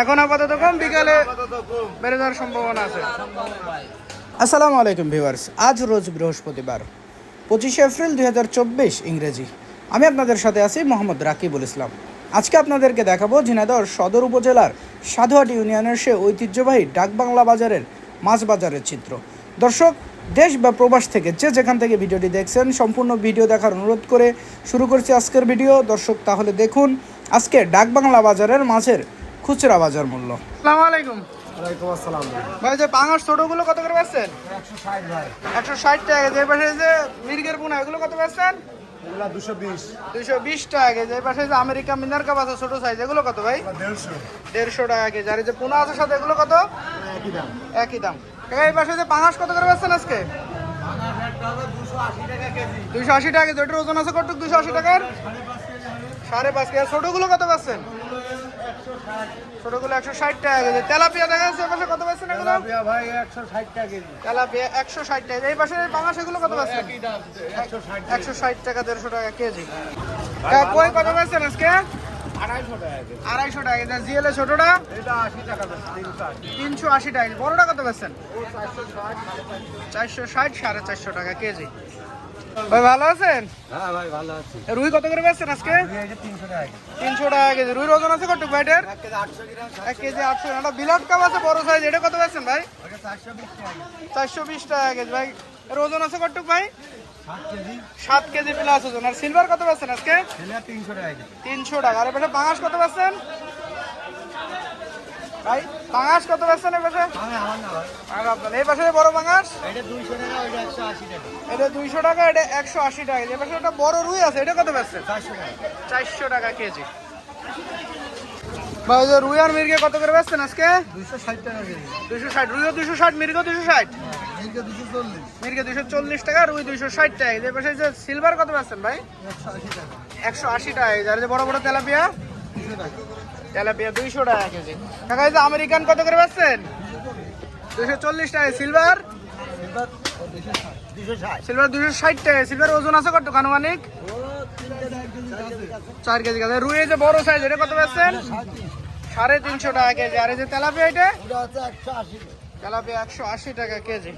এখন আপাতত কম বিকালে বেড়ে যাওয়ার সম্ভাবনা আছে। আসসালামু আলাইকুম ভিউয়ার্স। আজ রোজ বৃহস্পতিবার পঁচিশে এপ্রিল দুই হাজার চব্বিশ ইংরেজি। আমি আপনাদের সাথে আছি মোহাম্মদ রাকিবুল ইসলাম। আজকে আপনাদেরকে দেখাবো ঝিনাইদহ সদর উপজেলার সাধুয়াটি ইউনিয়নের সে ঐতিহ্যবাহী ডাকবাংলা বাজারের মাছ বাজারের চিত্র। দর্শক দেশ বা প্রবাস থেকে যে যেখান থেকে ভিডিওটি দেখছেন সম্পূর্ণ ভিডিও দেখার অনুরোধ করে শুরু করছি আজকের ভিডিও। দর্শক তাহলে দেখুন আজকে ডাকবাংলা বাজারের মাছের খুচরা বাজার মূল্য। আসসালামু আলাইকুম। ওয়ালাইকুম আসসালাম। ভাই যে পাঙাশ ছোটগুলো কত করে পাচ্ছেন একশো ষাট ভাই। একশো ষাট টাকা যে পাশে যে মির্গের পোনা এগুলো কত পাচ্ছেন এগুলা দুশো বিশ। দুইশো বিশ টাকা কেজি। এই পাশে যে আমেরিকা মিনার কাপ আছে ছোট সাইজ এগুলো কত ভাই? দেড়শো। দেড়শো টাকা কেজি। আর এই যে পোনা আছে সাথে এগুলো কত? একই দাম। একই দাম। এই পাশে যে পাঙাশ কত করে পাচ্ছেন আজকে? দুশো আশি টাকা কেজি। দুইশো আশি টাকা কেজি। ওটার ওজন আছে কত দুইশো আশি টাকার? সাড়ে পাঁচ কেজি। ছোটগুলো কত পাচ্ছেন ছোটগুলো একশো ষাট টাকা কেজি। তেলাপিয়া দেখা যাচ্ছে পাশে কত পাচ্ছেন এগুলো? ভাই একশো ষাট টাকা কেজি। তেলাপিয়া একশো ষাট টাকা এই পাশে পাঙাশ এগুলো কত পাচ্ছেন একশো ষাট টাকা দেড়শো টাকা কেজি। কই কত পাচ্ছেন আজকে? আড়াইশো টাকা কেজি। আড়াইশো টাকা কেজি। জিএল ছোটটা? তিনশো আশি। টাকা বড়টা কত পাচ্ছেন চারশো ষাট। সাড়ে চারশো টাকা কেজি। ভাই ভালো আছেন? হ্যাঁ ভাই ভালো আছি। রুই কত করে পাচ্ছেন আজকে? তিনশো টাকা কেজি। রুই টাকা ওজন আছে কত ভাইটার এক কেজি আটশো একটা বিলাট কাপ আছে বড় সাইজ এটা কত পাচ্ছেন ভাই? চারশো বিশ টাকা কেজি। ভাই এর ওজন আছে কত ভাই? সাত কেজি। প্লাস ওজন। আর সিলভার কত পাচ্ছেন আজকে? তিনশো টাকা আর কত পাচ্ছেন? ভাই পাঙাশ কত পাচ্ছেন এই পাশে বড় এটা দুইশো টাকা এটা দুইশো টাকা এটা একশো আশি টাকা এই পাশে একটা বড় রুই আছে এটা কত পাচ্ছেন? চারশো টাকা। কেজি। ভাই রুই আর মির্গে কত করে পাচ্ছেন আজকে? দুইশো ষাট টাকা কেজি। দুইশো ষাট। রুইও দুইশো ষাট মির্গেও দুইশো ষাট। দুশো মির্গে দুইশো চল্লিশ। টাকা রুই দুইশো ষাট টাকা। এই পাশে যে সিলভার কত পাচ্ছেন ভাই? একশো আশি টাকা। যে আর যে বড় বড় তেলাপিয়া? তেলাপিয়া দুইশো টাকা কেজি। টাকা যে আমেরিকান কত করে পাচ্ছেন? দুইশো চল্লিশ টাকা। সিলভার সিলভার দুশো ষাট। টাকা। সিলভার ওজন আছে কত? আনুমানিক? চার কেজি কাছে রুই যে বড় সাইজ এটা কত পাচ্ছেন? সাড়ে সাড়ে তিনশো টাকা কেজি। আর এই যে তেলাপিয়া এটা? তেলাপিয়া একশো আশি টাকা কেজি।